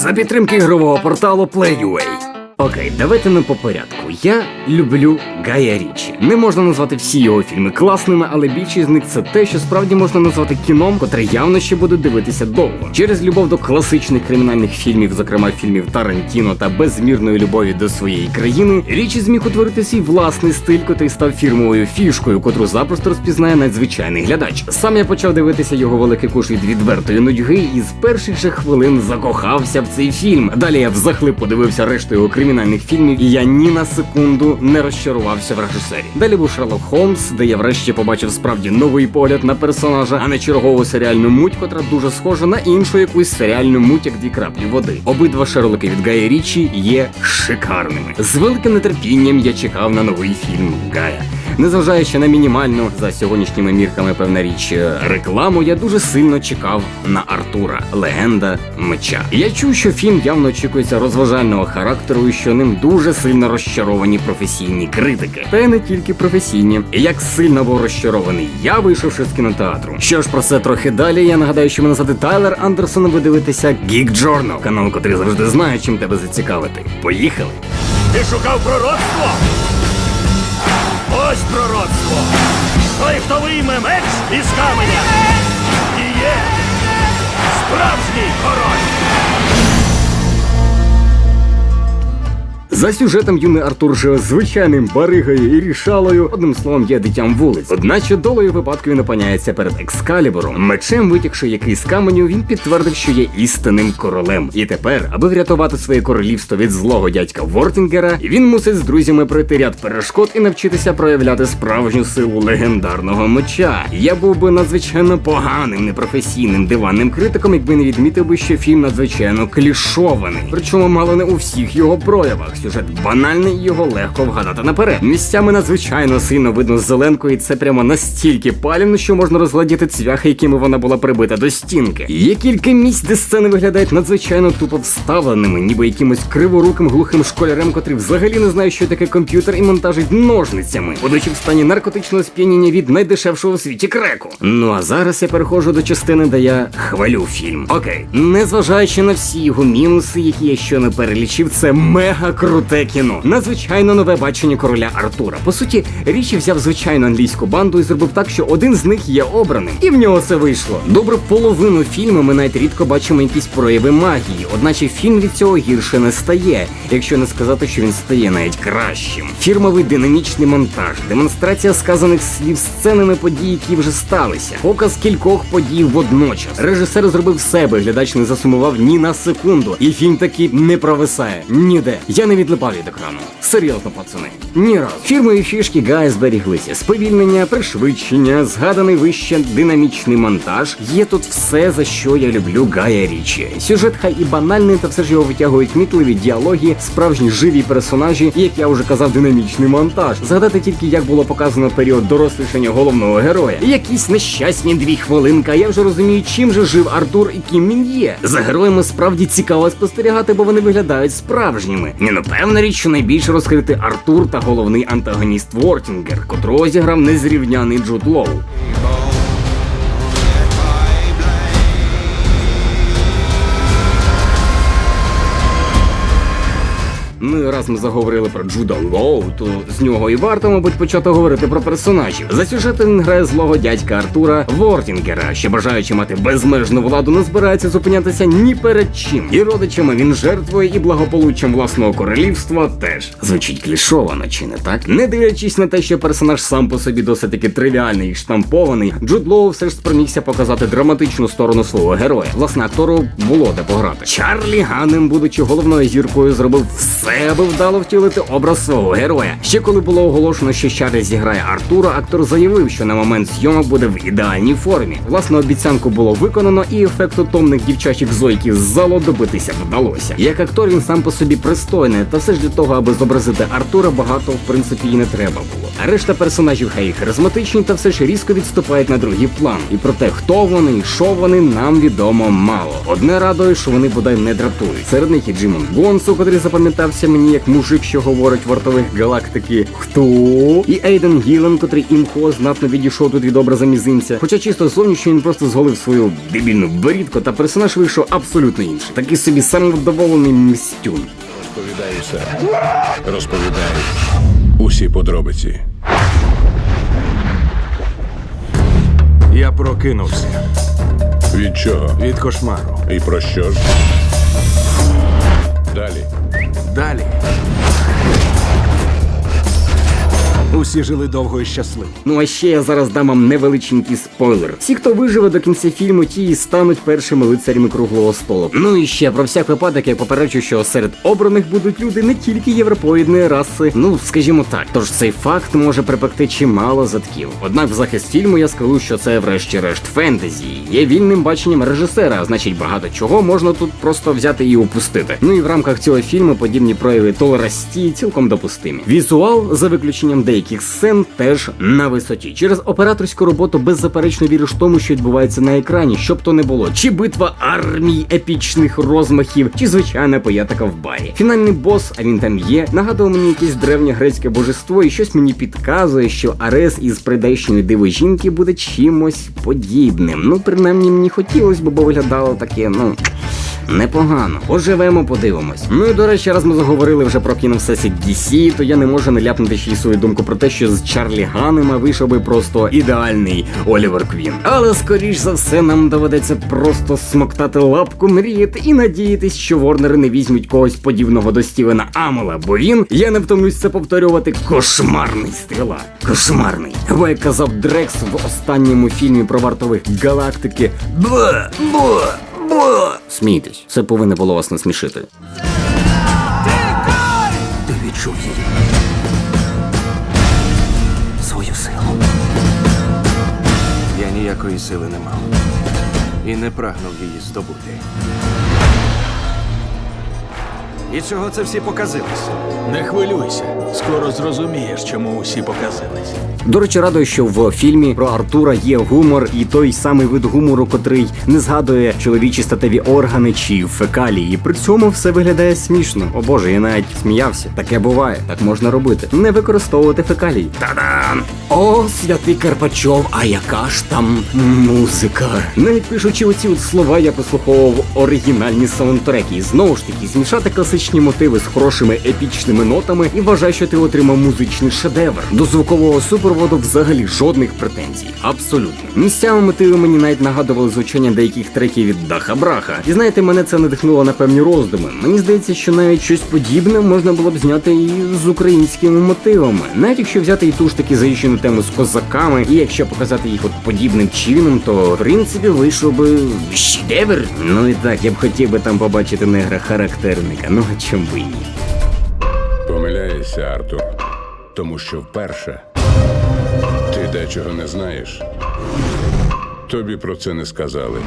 за підтримки ігрового порталу PlayUA. Окей, давайте не по порядку. Я люблю Гая Річі. Не можна назвати всі його фільми класними, але більшість з них це те, що справді можна назвати кіном, котре явно ще буде дивитися довго. Через любов до класичних кримінальних фільмів, зокрема фільмів Тарантіно та безмірної любові до своєї країни, Річі зміг утворити свій власний стиль, котрий став фірмовою фішкою, котру запросто розпізнає надзвичайний глядач. Сам я почав дивитися його великий куш від відвертої нудьги і з перших же хвилин закохався в цей фільм. Далі я взахлип подивився решту його кримінальних фільмів, і я ні на секунду не розчарувався в режисері. Далі був Шерлок Холмс, де я врешті побачив справді новий погляд на персонажа, а не чергову серіальну муть, котра дуже схожа на іншу якусь серіальну муть, як дві краплі води. Обидва Шерлоки від Гая Річі є шикарними. З великим нетерпінням я чекав на новий фільм Гая. Незважаючи на мінімальну за сьогоднішніми мірками певна річ е, рекламу, я дуже сильно чекав на Артура, легенда меча. Я чув, що фільм явно очікується розважального характеру, і що ним дуже сильно розчаровані професійні критики. Та й не тільки професійні. Як сильно був розчарований я, вийшовши з кінотеатру. Що ж про це трохи далі. Я нагадаю, що мене звати Тайлер Андерсон. Ви дивитеся Geek Journal, канал, котрий завжди знає, чим тебе зацікавити. Поїхали! Ти шукав пророцтво? Ось пророцтво. Той, хто вийме меч із каменя, і є справжній За сюжетом юний Артур живе звичайним баригою і рішалою, одним словом, є дитям вулиць. Одначе долею випадку він опиняється перед екскалібуром. Мечем, витягши який з каменю, він підтвердив, що є істинним королем. І тепер, аби врятувати своє королівство від злого дядька Вортінгера, він мусить з друзями пройти ряд перешкод і навчитися проявляти справжню силу легендарного меча. Я був би надзвичайно поганим, непрофесійним диванним критиком, якби не відмітив би, що фільм надзвичайно клішований. Причому мало не у всіх його проявах. Сюжет банальний, його легко вгадати наперед. Місцями надзвичайно сильно видно зеленку, і це прямо настільки палівно, що можна розглядіти цвяхи, якими вона була прибита до стінки. Є кілька місць, де сцени виглядають надзвичайно тупо вставленими, ніби якимось криворуким глухим школярем, котрий взагалі не знає, що таке комп'ютер і монтажить ножницями, будучи в стані наркотичного сп'яніння від найдешевшого в світі креку. Ну а зараз я переходжу до частини, де я хвалю фільм. Окей, незважаючи на всі його мінуси, які я щойно перелічив, це мега круте кіно. Надзвичайно нове бачення короля Артура. По суті, Річі взяв звичайну англійську банду і зробив так, що один з них є обраним. І в нього це вийшло. Добре половину фільму ми навіть рідко бачимо якісь прояви магії, одначе фільм від цього гірше не стає, якщо не сказати, що він стає навіть кращим. Фірмовий динамічний монтаж, демонстрація сказаних слів сценами подій, які вже сталися, показ кількох подій водночас. Режисер зробив все, глядач не засумував ні на секунду, і фільм таки не провисає ніде. Я не відлипав від екрану. Серйозно, пацани. Ні разу. Фірмові фішки Гая зберіглися. Сповільнення, пришвидшення, згаданий вище динамічний монтаж. Є тут все, за що я люблю Гая Річі. Сюжет хай і банальний, та все ж його витягують мітливі діалоги, справжні живі персонажі, як я вже казав, динамічний монтаж. Згадати тільки, як було показано період дорослішання головного героя. Якісь нещасні дві хвилинки. Я вже розумію, чим же жив Артур і ким він є. За героями справді цікаво спостерігати, бо вони виглядають справжніми. Ні, ну певна річ, що найбільше розкрити Артур та головний антагоніст Вортінгер, котрого зіграв незрівняний Джуд Лоу. Ну раз ми заговорили про Джуда Лоу, то з нього і варто, мабуть, почати говорити про персонажів. За сюжетом грає злого дядька Артура Вортінгера, що бажаючи мати безмежну владу, не збирається зупинятися ні перед чим. І родичами він жертвує, і благополуччям власного королівства теж. Звучить клішовано, чи не так? Не дивлячись на те, що персонаж сам по собі досить таки тривіальний і штампований, Джуд Лоу все ж спромігся показати драматичну сторону свого героя. Власне, актору було де пограти. Чарлі Ганнем, будучи головною зіркою, зробив все, аби вдало втілити образ свого героя. Ще коли було оголошено, що Чарлі зіграє Артура, актор заявив, що на момент зйомок буде в ідеальній формі. Власне, обіцянку було виконано, і ефекту томних дівчачих зойків з залу добитися вдалося. Як актор він сам по собі пристойний, та все ж для того, аби зобразити Артура, багато в принципі і не треба було. А решта персонажів хай харизматичні, та все ж різко відступають на другий план. І про те, хто вони і що вони, нам відомо мало. Одне радує, що вони бодай не дратують. Серед них і Джимон Гонсу, котрий запам'ятався мені як мужик, що говорить вартових галактики. Хто? І Ейден Гілен, котрий імхо знатно відійшов тут від образа мізинця. Хоча чисто зовнішньо він просто зголив свою дебільну борідку, та персонаж вийшов абсолютно інший. Такий собі самовдоволений мстюн. Розповідаю все. Розповідаю усі подробиці. Я прокинувся Від чого? від кошмару. І про що ж? Далі. Далі. Усі жили довго і щасливо. Ну а ще я зараз дам вам невеличенький спойлер. Всі, хто виживе до кінця фільму, ті і стануть першими лицарями круглого столу. Ну і ще про всяк випадок я попереджу, що серед обраних будуть люди не тільки європоїдної раси. Ну скажімо так. Тож цей факт може припекти чимало затків. Однак в захист фільму я скажу, що це врешті-решт фентезі. Є вільним баченням режисера, а значить багато чого можна тут просто взяти і упустити. Ну і в рамках цього фільму подібні прояви толерасті цілком допустимі. Візуал, за виключенням деяких сцен, теж на висоті. Через операторську роботу беззаперечно віриш тому, що відбувається на екрані, щоб то не було. Чи битва армій епічних розмахів, чи звичайна поятика в барі. Фінальний бос, а він там є, нагадував мені якесь древнє грецьке божество, і щось мені підказує, що Арес із придайщої диво жінки буде чимось подібним. Ну, принаймні мені хотілося бо виглядало таке, ну. Непогано, поживемо, подивимось. Ну і до речі, раз ми заговорили вже про кіновсесід DC, то я не можу не ляпнути ще й свою думку про те, що з Чарлі Ганнема вийшов би просто ідеальний Олівер Квін. Але скоріш за все нам доведеться просто смоктати лапку, мріяти і надіятись, що Ворнери не візьмуть когось подібного до Стівена Амела, бо він, я не втомлюсь це повторювати, кошмарний стріла. Кошмарний. Бо як казав Дрекс в останньому фільмі про вартових галактики. Бе! Бе! Бе! Смійтесь, це повинно було вас насмішити. Ти відчув її. Свою силу. Я ніякої сили не мав. І не прагнув її здобути. І чого це всі показилися? Не хвилюйся, скоро зрозумієш, чому усі показились. До речі, радую, що в фільмі про Артура є гумор і той самий вид гумору, котрий не згадує чоловічі статеві органи чи фекалії. При цьому все виглядає смішно. О боже, я навіть сміявся. Таке буває, так можна робити. Не використовувати фекалії. Та-дам! О, святий Карпачов, а яка ж там музика? Навіть пишучи оці от слова, я прослуховував оригінальні саундтреки. І знову ж таки, змішати класичні мотиви з хорошими епічними нотами і вважаю, що ти отримав музичний шедевр. До звукового супроводу взагалі жодних претензій. Абсолютно. Місцями мотиви мені навіть нагадували звучання деяких треків від Даха Браха. І знаєте, мене це надихнуло на певні роздуми. Мені здається, що навіть щось подібне можна було б зняти і з українськими мотивами. Навіть якщо взяти і ту ж таки заїжджену тему з козаками, і якщо показати їх от подібним чином, то в принципі вийшов би шедевр. Ну і так, я б хотів би там побачити негра характерника. Ну а чому би ні? Помиляєшся, Артур. Тому що вперше ти дечого не знаєш. Тобі про це не сказали.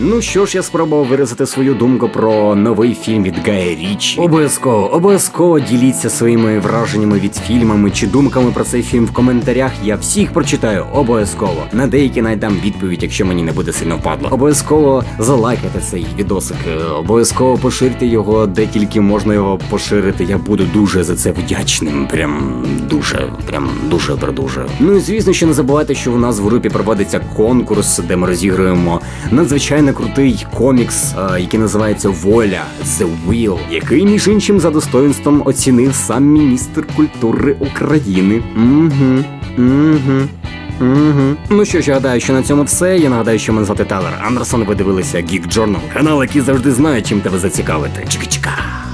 Ну що ж, я спробував виразити свою думку про новий фільм від Гая Річі. Обов'язково, обов'язково діліться своїми враженнями від фільмами чи думками про цей фільм в коментарях. Я всіх прочитаю обов'язково. На деякі найдам відповідь, якщо мені не буде сильно впадло. Обов'язково залайкайте цей відосик. е, Обов'язково поширте його, де тільки можна його поширити. Я буду дуже за це вдячним. Прям дуже, прям дуже дуже. Ну і звісно, що не забувайте, що у нас в групі проводиться конкурс, де ми розігруємо надзвичайно крутий комікс, е, який називається Воля The Will, який між іншим за достоинством оцінив сам міністр культури України. Угу, угу. Угу. Ну що ж, я гадаю, що на цьому все. Я нагадаю, що мене звати Талер Андерсон. Ви дивилися Geek Journal, канал, який завжди знає, чим тебе зацікавити. Чика-чика.